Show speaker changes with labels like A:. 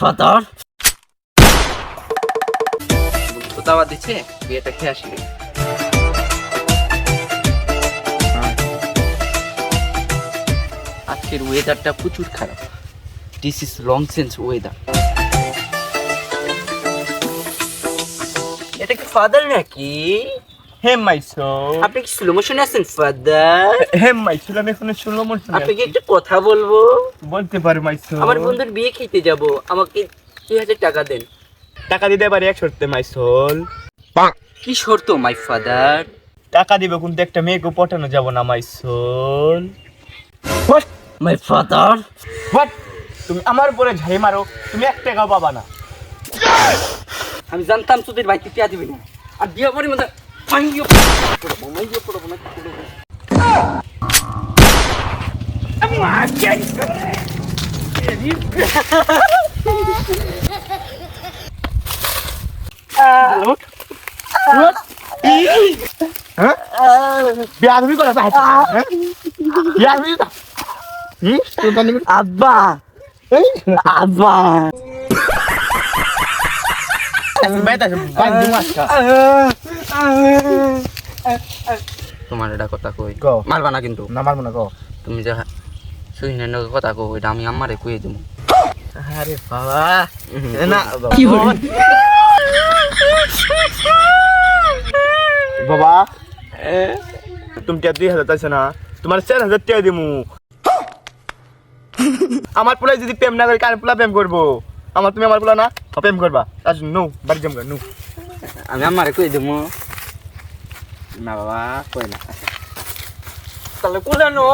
A: Father.
B: তো দাওয়া দিচ্ছে, বিয়েটা খেয়ে আসি। আজকের ওয়েদারটা প্রচুর খারাপ। This is long sense weather এটা কি ফাদার নাকি?
C: হে মাইসো
B: আপনি কি স্লো মোশনে আছেন ফাদার
C: হে মাইসো আমি এখন ষোলো মন
B: আপনাকে একটু কথা বলব?
C: বলতে পারি মাইসো
B: আমার বন্ধুর বিয়ে খেতে যাব। আমাকে দুই হাজার টাকা দেন।
C: টাকা দিতে পারি এক শর্তে মাইসোল
B: কি শর্ত মাই ফাদার
C: টাকা দিবে কিন্তু একটা মেয়েকে পটানো যাব না মাইসোল
A: My father.
C: হোয়াট তুমি আমার উপরে ঝাই মারো তুমি এক টাকাও পাবা না।
B: আমি জানতাম তোদের ভাই তুই দিবি না। আর কি
C: বিয়া তুমি করে ভাই বিয়া তুমি হুম তোর কানে
B: তোমার এটা কথা কই। মারবা না কিন্তু।
C: না মারবো না গো
B: তুমি যা নগে কথা কো এটা আমি আমারে কইয়ে দেবো।
C: আরে বাবা। না
A: কি
C: বাবা তুমি টিয়া দুই হাজার চাইছে না? তোমার চার হাজার টিয়া দিমু। আমার পোলাই যদি প্রেম না করে কার পোলা প্রেম করব? আমার তুমি আমার পোলা না? প্রেম করবা। আজ নো বাড়ি জমগা নো।
B: আমি আমারে কই দেবো না বাবা কই না। তাহলে নো